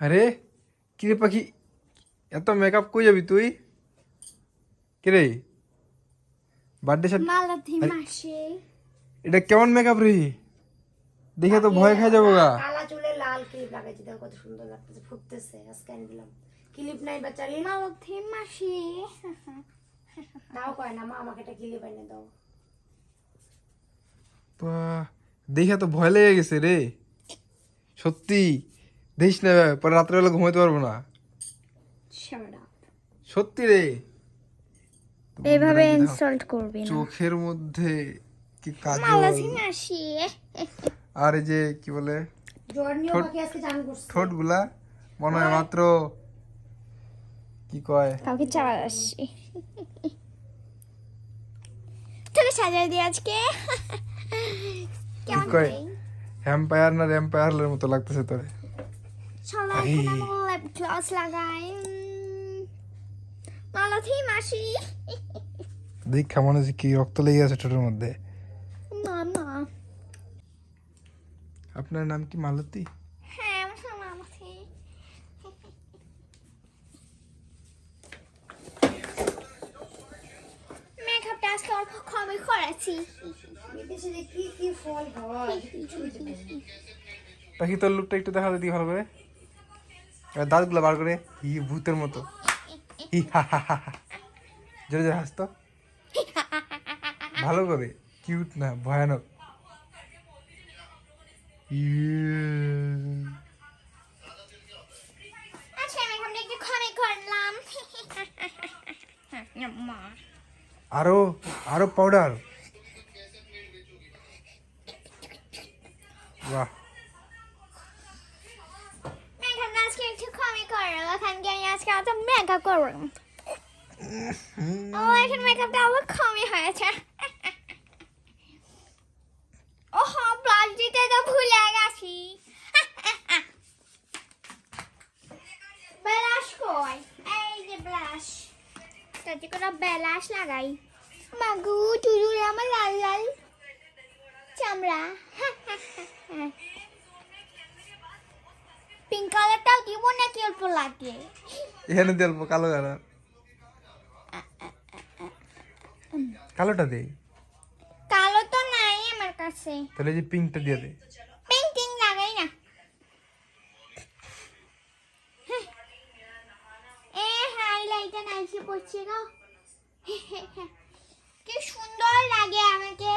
আরে কিরে পাখি? এত মেকআপ কই যাবি তুই? কিরে? বার্থডে মাসে। এটা কেমন মেকআপ রে? দেখে তো ভয় খাই যাব গা। কালা চুলে লাল ক্লিপ লাগাইছি দেখো কত সুন্দর লাগতেছে ফুটতেছে আজকে আনি দিলাম। ক্লিপ নাই বাচ্চারি মালাথি মাসে। তাও কয় না মা আমাকে একটা ক্লিপ এনে দাও। বাহ, দেখে তো ভয় লেগে গেছে রে। সত্যি। দেখিস না পরে রাত্রেবেলা ঘুমাইতে পারব না। সত্যি রে। এইভাবে ইনসাল্ট করবি না। চোখের মধ্যে কি মাসে আর এই যে কি বলে? ঠোঁট- গুলা মনে হয় মাত্র কি কয়? কাউকে চাওয়া আসছি তোকে সাজাই দিয়ে আজকে। কেমন হ্যাম্পায়ার না র্যাম্পায়ারের মতো লাগতেছে তোরে। চলো। এখন গ্লস লাগাই মাসি দীক্ষা মনে হচ্ছে কি রক্ত লেগে আছে ঠোঁটের মধ্যে? না না। আপনার নাম কি মালতী? হ্যাঁ আমার নাম মালাথি মেকআপটা আজকে অল্প কমই করেছি। কি কি ফল হয় পাখি তোর লুকটা একটু দেখা দিই ভালো করে। দাঁতগুলো বার করে হি ভূতের মতো। হি হা হা হা। জোরে জোরে হাসতো। ভালো করে। কিউট না ভয়ানক। ইয়ে। আচ্ছা আরও আরও পাউডার বাহ। কমই করলাম এখন আমি আজকে অত মেকআপ করব ও এখন মেকআপটা আবার কমই হয়েছে ওহ ব্লাশ দিতে তো ভুলে গেছি ব্লাশ কই এই যে ব্লাশ তাতে করে ব্লাশ লাগাই মাগু টুরু আমার লাল লাল চামড়া পিঙ্ক দিব নাকি অল্প লাগে? এখানে দিয়ে অল্প কালো কালার কালোটা দে। কালো তো নাই আমার কাছে। তাহলে যে পিঙ্কটা দিয়ে দে। পেন্টিং লাগাই না। এ হাইলাইটার নাইসে পড়ছে গো। কি সুন্দর লাগে আমাকে।